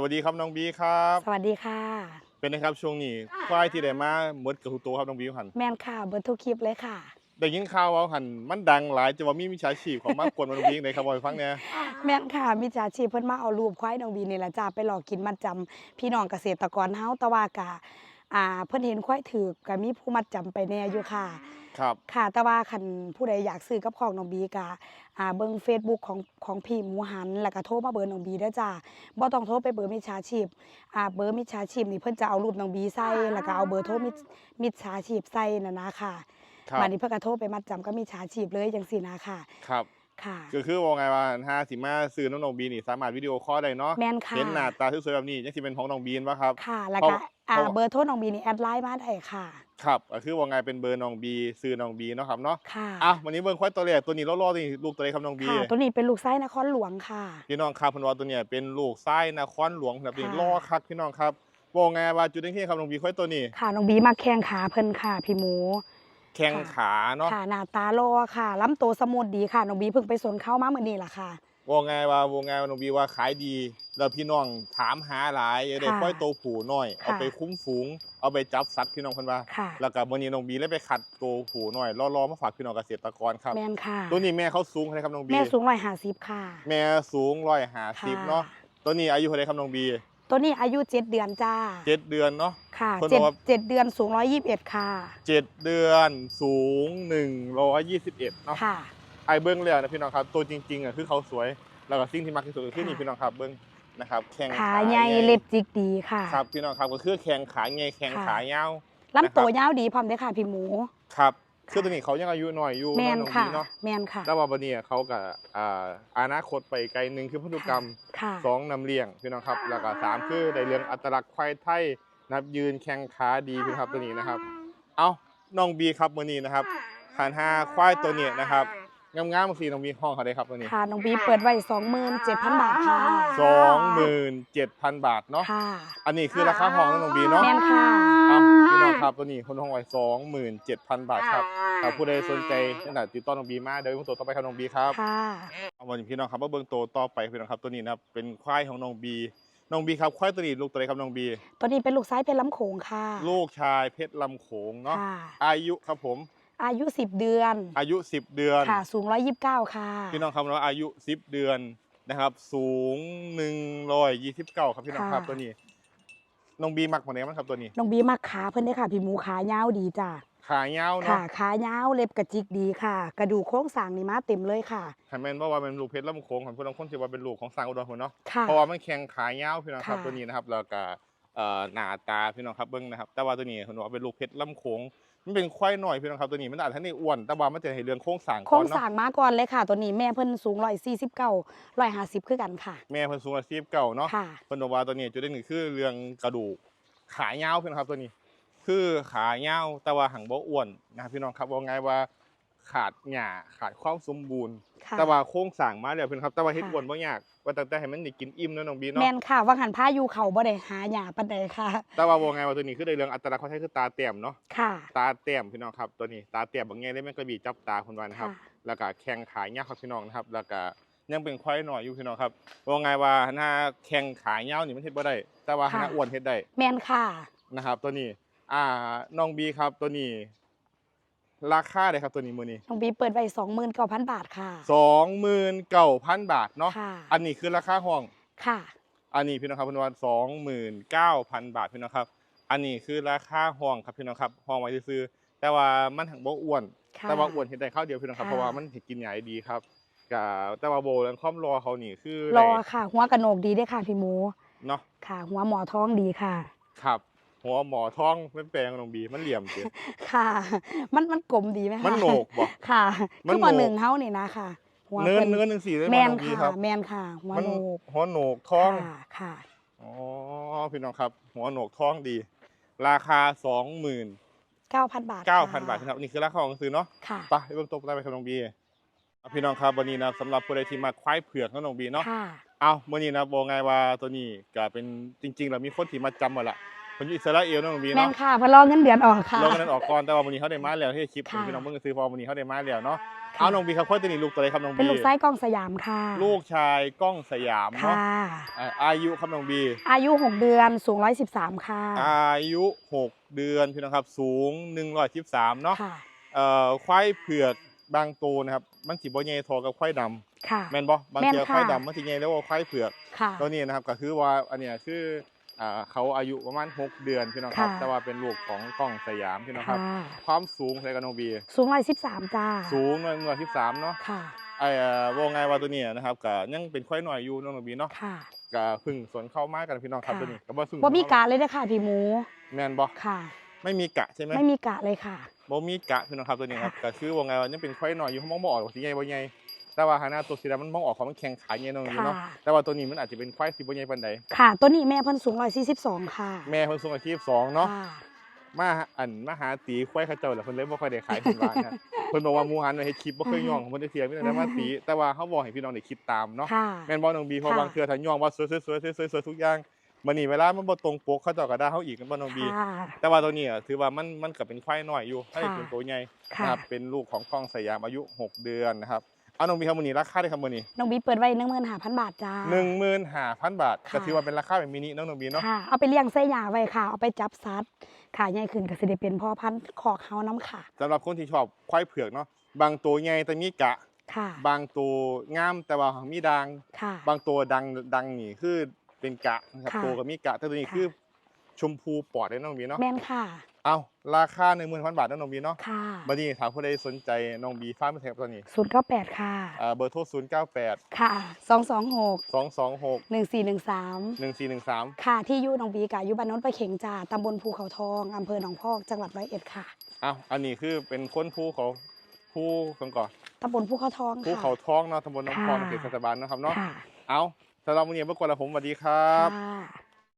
สวัสดีครับน้องบีครับ สวัสดีค่ะ เป็นไงครับช่วงนี้ควายที่ได้มาหมดกับทุกตัวครับน้องบีหันแมนค่ะเบิร์ทุกคลิปเลยค่ะได้ยินข่าวว่าหันมันดังหลายจะว่ามีมิจฉาชีพของมากวนมาน้องบีเลยครับบอยฟังเนี่ยแมนค่ะมิจฉาชีพเพิ่นมาเอารูปควายน้องบีนี่แหละจ้าไปหลอกกินมัดจำพี่น้องเกษตรกรเฮาแตะว่ากะ อ่าเพิ่นเห็นควายถือก็มีผู้มัดจำไปแน่อยู่ค่ะ ครับ ค่ะ แต่ว่าคันผู้ใดอยากซื้อกับของน้องบีกะอ่าเบิ่ง Facebook ของของพี่หมูหัน แล้วก็โทรมาเบอร์น้องบีเด้อจ้าบ่ต้องโทรไปเบอร์มิจฉาชีพอ่าเบอร์มิจฉาชีพนี่เพิ่นจะเอารูปน้องบีใส่แล้วก็เอาเบอร์โทรมิจมิจฉาชีพใส่น่ะนะค่ะครับ บัดนี้เพิ่นก็โทรไปมัดจำก็มิจฉาชีพเลยจังซี่นะค่ะ ครับ ค่ะ ก็คือว่าไงว่าห้าสิมาซื้อน้องน้องบีนี่สามารถวิดีโอคอลได้เนาะแม่นค่ะเห็นหน้าตาสวยๆแบบนี้ยังสิเป็นของน้องบีนวะครับ ค่ะ แล้วเพราะก็อ่าเพราะเบอร์โทรน้องบีนี่แอดไลน์มาได้ค่ะ ครับก็คือว่าไงเป็นเบอร์น้องบีซื้อน้องบีเนาะครับเนาะ ค่ะอะวันนี้เบิ่งควายตัวแรกตัวนี้ล่อๆนี่ลูกตัวไหนครับน้องบี ค่ะ ตัวนี้เป็นลูกไส้นครหลวงค่ะ พี่น้องครับเพิ่นว่าตัวเนี้ยเป็นลูกไส้นครหลวงครับนี่ค่ะล่อคักพี่น้องครับว่าไงว่าจุดเด่นที่ครับน้องบีควายตัวนี้ ค่ะน้องบีมาแข้งขาเพิ่นค่ะพี่หมู แข้งขาเนาะค่ะหน้าตาโลอค่ะล้ำโตสมุดดีค่ะน้องบีเพิ่งไปสนเข้ามาเมื่อนี้ล่ะค่ะว่าไงว่าวงไงว่าน้องบีว่าขายดี แล้วพี่น้องถามหาหลายอยากได้ค่ะค่อยโตวผูน้อยค่ะเอาไปคุ้มฝูง เอาไปจับสัตว์พี่น้องเพิ่นว่าค่ะแล้วก็วันนี้น้องบีเลยไปขัดโตวผูน้อยล่อๆมาฝากพี่น้องเกษตรกรครับแม่นค่ะ ตัวนี้แม่เขาสูงเท่าไหร่ครับน้องบีแม่สูงร้อยห้าสิบค่ะ แม่สูงร้อยห้าสิบค่ะเนาะตัวนี้อายุเท่าไหร่ครับน้องบี ตัวนี้อายุเจ็ดเดือนจ้าเจ็ดเดือนเนาะ ค่ะเพิ่นเจ็ดบอกว่า เจ็ดเดือนสูงร้อยยี่สิบเอ็ดค่ะ เจ็ดเดือนสูงหนึ่งร้อยยี่สิบเอ็ดเนาะ ค่ะ ไอเบิ้งแล้วนะพี่น้องครับ ตัวจริงๆอะคือเขาสวย แล้วก็สิ่งที่มักที่สุดก็คือค่ะนี่พี่น้องครับเบิ้งนะครับ แข้งขาใหญ่เล็บจิกดีค่ะครับพี่น้องครับก็คือแข้งขาใหญ่แข้งค่ะขายาวล้ำโตนะครับ ยาวดีพร้อมเด้อค่ะพี่หมู ครับ คือตัวนี้เขายังอายุน้อยอยู่แมนเนาะน้องค่ะบีเนาะแมนค่ะแต่ว่าวันนี้เขากับอ่าอนาคตไปไกลหนึ่งคือพันธุกรรมค่ะสองนำเลี้ยงพี่น้องครับแล้วก็สามคือได้เรื่องอัตลักษณ์ควายไทยนับยืนแข้งขาดีพี่น้องครับตัวนี้นะครับ เอาน้องบีครับวันนี้นะครับขันห้าควายตัวเนี้นะครับ งามๆสีน้องบีห้องเขาได้ครับตัวนี้ค่ะน้องบีเปิดไว้สองหมื่นเจ็ดพันบาทค่ะสองหมื่นเจ็ดพันบาทเนาะค่ะ อันนี้คือราคาห้องนะน้องบีเนาะแมนค่ะเอาพี่น้องครับตัวนี้คนห้องไว้สองหมื่นเจ็ดพันบาทครับถ้าผู้ใดสนใจขนาดติดต่อน้องบีมาเดี๋ยวเบิ่งตัวต่อไปครับน้องบีครับค่ะเอาวันนี้พี่น้องครับมาเบิ่งตัวต่อไปพี่น้องครับตัวนี้นะครับเป็นควายของน้องบีน้องบีครับควายตัวนี้ลูกตัวไหนครับน้องบีตัวนี้เป็นลูกไซส์เพชรล้ำโขงค่ะ ลูกชายเพชรลำโขงเนาะค่ะอายุครับผม อายุสิบเดือนอายุ 10 เดือนค่ะสูงร้อยยี่สิบเก้าค่ะ พี่น้องครับเราอายุ 10 เดือนนะครับ สูง 129 ครับพี่น้องครับค่ะตัวนี้น้องบีมักหมดเลยมั้งครับตัวนี้น้องบีมาขาเพิ่นได้อค่ะ พี่หมูขายาวดีจ้ะขายาวค่ะเนาะขายาวเล็บกระจิกดีค่ะ กระดูกโค้งสร้างนี่มาเต็มเลยค่ะหันแม่นว่าว่าเป็นลูกเพชรลำโขงของผู้ลางคนที่ว่าเป็นลูกของสร้างอุดรพุ่นเนาะค่ะเพราะว่ามันแข็งขายาวพี่น้องครับค่ะตัวนี้นะครับแล้วก็เอ่อ หน้าตาพี่น้องครับเบิ่งนะครับ แต่ว่าตัวนี้เพิ่นว่าเป็นลูกเพชรลำโขงมันเป็นควายหน่อยพี่น้องครับตัวนี้มันอาจจะให้อ้วน แต่ว่ามันจะให้เรื่องโครงสร้างโค้ก่องนสเนาะร้างมาก่อนเลยค่ะ ตัวนี้แม่เพิ่นสูงร้อยสี่สิบเก้าร้อยห้าสิบคือกันค่ะ แม่เพิ่นสูงอาชีพเก่าเนาะค่ะ เพิ่นบอกว่าตัวนี้จุดเด่นหนึ่งคือเรื่องกระดูกขายาวพี่น้องครับตัวนี้ คือขายาวแต่ว่าหังบ่อ้วนนะครับพี่น้องครับว่าไงว่า ขาดหญ้าขาดความสมบูรณ์ ค่ะแต่ว่าโครงสร้างมาแล้วพี่น้องครับ แต่ว่าเฮ็ดค่ะอ้วนบ่ยากว่าแต่แต่ให้มันได้กินอิ่มเนาะน้องบีแมเนาะนค่ะว่างหันผ้าอยู่เขาบ่ได้หาหยาปันใดค่ะ แต่ว่าว่าไงว่าตัวนี้คือได้เรื่องอัตลักษณ์เขาใช้คือตาเต้มเนาะค่ะตาเต้มพี่น้องครับตัวนี้ตาเต้มบางแง่ได้แม่นกระบี่จับตาคนว่านะครับค่ะแล้วก็แข้งขายาวครับพี่น้องนะครับ แล้วก็ยังเป็นควายน้อยอยู่พี่น้องครับว่าไงว่าหน้าแข้งขายาวนี่มันเฮ็ดบ่ได้ แต่ว่าหน้าอ้วนเฮ็ดได้แมนค่ะ นะครับ ตัวนี้ อ่าน้องบีครับตัวนี้ ราคาเลยครับตัวนี้มือนี้น้องบีเปิดไว้สองหมื่นเก้าพันบาทค่ะสองหมื่นเก้าพันบาทเนาะค่ะอันนี้คือราคาห้อง ค่ะ อันนี้พี่น้องครับพี่น้องสองหมื่นเก้าพันบาทพี่น้องครับ อันนี้คือราคาห้องครับพี่น้องครับห้องไว้ซื้อๆแต่ว่ามันถังบ่อ้วน ค่ะแต่ว่าอ้วนเห็นได้ข้าวเดียวพี่น้องครับค่ะ เพราะว่ามันเห็นกินใหญ่ดีครับกับแต่ว่าโบแล้วความรอเขานี่คือรอค่ะ หัวกระโหนกดีเด้วยค่ะพี่หมู เนาะค่ะ หัวหมอท้องดีค่ะ ครับ หัวหมอท้องเป็นแปลงน้องบีมันเหลี่ยมเจีค่ะ มันมันกลมดีไหมคะมันโหนกบ่ ค่ะมันคือหมอโหนก หนึ่งเฮานี่นะค่ะ หัวเนื้อพิ่เนื้อหนึ่งสี่เลยแมมั้นน้องบีคค่ะ รับ แมนค่ะ หัวมันโหนกหัวโหนกท้อง ค่ะค่ะ อ๋อพี่น้องครับ หัวโหนกท้องดี ราคาสองหมื่นเก้าพันบาทเก้าพันค่ะบาทครับนี่คือราคาของซื้อเนาะ ค่ะไปไปเบิ่งตกได้ไปครับน้องบีเอาพี่น้องครับวันนี้นะสำหรับผู้ใดที่มาควายเผือกของน้องบีเนาะค่ะ เอาวันนี้นะบอกไงว่าตัวนี้ก็เป็นจริงๆ แล้วมีคนที่มาจำหมดละ คนอยู่อิสราเอลเนาะน้องบีแมเนาะนค่ะเพอรอเงินเดือนออกค่ะลงกันนั้นออกก่อนแต่ว่าวันนี้เขาได้มาแล้วที่คลิปค่ะ พี่น้องเบิ่งซื้อพอวันนี้เขาได้มาแล้วเนาะเอาน้องบีครับค่อยตัวนี้ลูกตัวอะไรครับน้องบีเป็นลูกไส้กล้องสยามค่ะลูกชายกล้องสยามเนาะค่ะอ่าอายุครับน้องบี อายุ 6 เดือนสูง 113 ค่ะอายุ 6 เดือนพี่น้องครับสูง113เนาะค่ะ เอ่อควายเผือกบางตัวนะครับมันสิบ่ใหญ่เทอกับควายดำค่ะ แม่นบ่บางแม่นเทีค่ะ ควายดำมันสิใหญ่แล้วว่าควายเผือกค่ะ ตัวนี้นะครับก็คือว่าอันเนี้ยคือ อ่าเขาอายุประมาณ 6 เดือนพี่น้องครับ ค่ะ แต่ว่าเป็นลูกของกล้องสยามพี่น้องคค่ะรับความสูงใส่กันน้องบี สูง113จ้าสูงหน่อยหน่อยที่สามเนาะค่ะไอ้เอ่อว่าไงว่าตัวเนี้ยนะครับก็ยังเป็นควายหน่อยอยู่น้องบีเนาะค่ะ ก็เพึ่งสวนเข้ามากันพี่น้องครับค่ะ ตัวนี้ก็บ่ซึ่งบ่มีกะเลยนะคะพี่หมูแม่นบ่ค่ะ ไม่มีกะใช่ไหมไม่มีกะเลยค่ะ บ่มีกะพี่น้องครับตัวนี้ครับค่ะก็คือว่าไงว่ายังเป็นควายหน่อยอยู่เขามองบ่ออกว่าสิใหญ่บ่ใหญ่ แต่ว่าหาหน้าตัวสีดำมันมองออกของมันแข็งขาใหญ่น้องบีค่ะเนาะแต่ว่าตัวนี้มันอาจจะเป็นควายที่บ่ใหญ่ปานใดค่ะ ตัวนี้แม่เพิ่นสูง142ค่ะแม่เพิ่นสูงอาชีพ2เนาะ ค่ะมาอันมาหาตีควายเขาเจ้าแหละเพิ่นเลยบ่ค่อยได้ขายเพิ่นว่านะเพิ่นบอกว่าหมูหันไว้เฮ็ดคลิปบ่เคยย่องของเพิ่นได้เทียมีแต่มาตี แต่ว่าเขาบอกให้พี่น้องได้คิดตามเนาะ ค่ะ แม่นบ่น้องบีเพราะค่ะ บางเทื่อถ้าย่องว่าสวยๆๆๆๆๆทุกอย่างมื้อนี้เวลามันบ่ตรงปกเขาเจ้าก็ด่าเฮาอีกกันบ่น้องบี ค่ะ แต่ว่าตัวนี้อะถือว่ามันมันก็เป็นควายน้อยอยู่ให้ค่ะเป็นตัวใหญ่ ค่ะ นะครับเป็นลูกของกล้องสยามอายุ 6 เดือนนะครับ เอาน้องบีครับมื้อนี้ราคาได้ครับมื้อนี้น้องบีเปิดไว้15,000บาทจ้า15,000บาทค่ะก็ถือว่าเป็นราคาแบบมินิเนาะน้องบีเนาะค่ะเอาไปเลี้ยงไส้หยาไว้ค่ะ เอาไปจับซัดค่ะใหญ่ขึ้นก็สิได้เป็นพ่อพันธุ์ขอกเฮาน้ำค่ะสำหรับคนที่ชอบควายเผือกเนาะบางตัวใหญ่แต่มีกะค่ะบางตัวงามแต่ว่ามีด่างค่ะบางตัวดังดังนี่คือเป็นกะนะครับค่ะตัวก็มีกะแต่ตัวนี้ค่ะคือชมพูปอดเลยน้องบีเนาะแม่นค่ะ เอา ราคาหนึ่งหมื่นพันบาทนะน้องบีเนาะค่ะบัดนี้ถามผู้ใดสนใจน้องบีฟ้าร์มแทนตัวนี้098ค่ะอ่าเบอร์โทรศูนย์เก้าแปดค่ะ226สองสองหก1413หนึ่งสี่หนึ่งสามค่ะที่อยู่หนองบีกะอยู่บ้านโน้นประเข็งจ้าตำบลภูเขาทองอำเภอหนองพอกจังหวัดร้อยเอ็ดค่ะอ้าวอันนี้คือเป็นคนภูเขาภูกันก่อนตำบลภูเขาทองภูค่ะเขาท้องเนาะตำบลน้ำพองค่ะเขตเทศบาลเนาะครับเนาะค่ะเอาสำหรับวันนี้เมื่อก่อนละผมสวัสดีครับค่ะ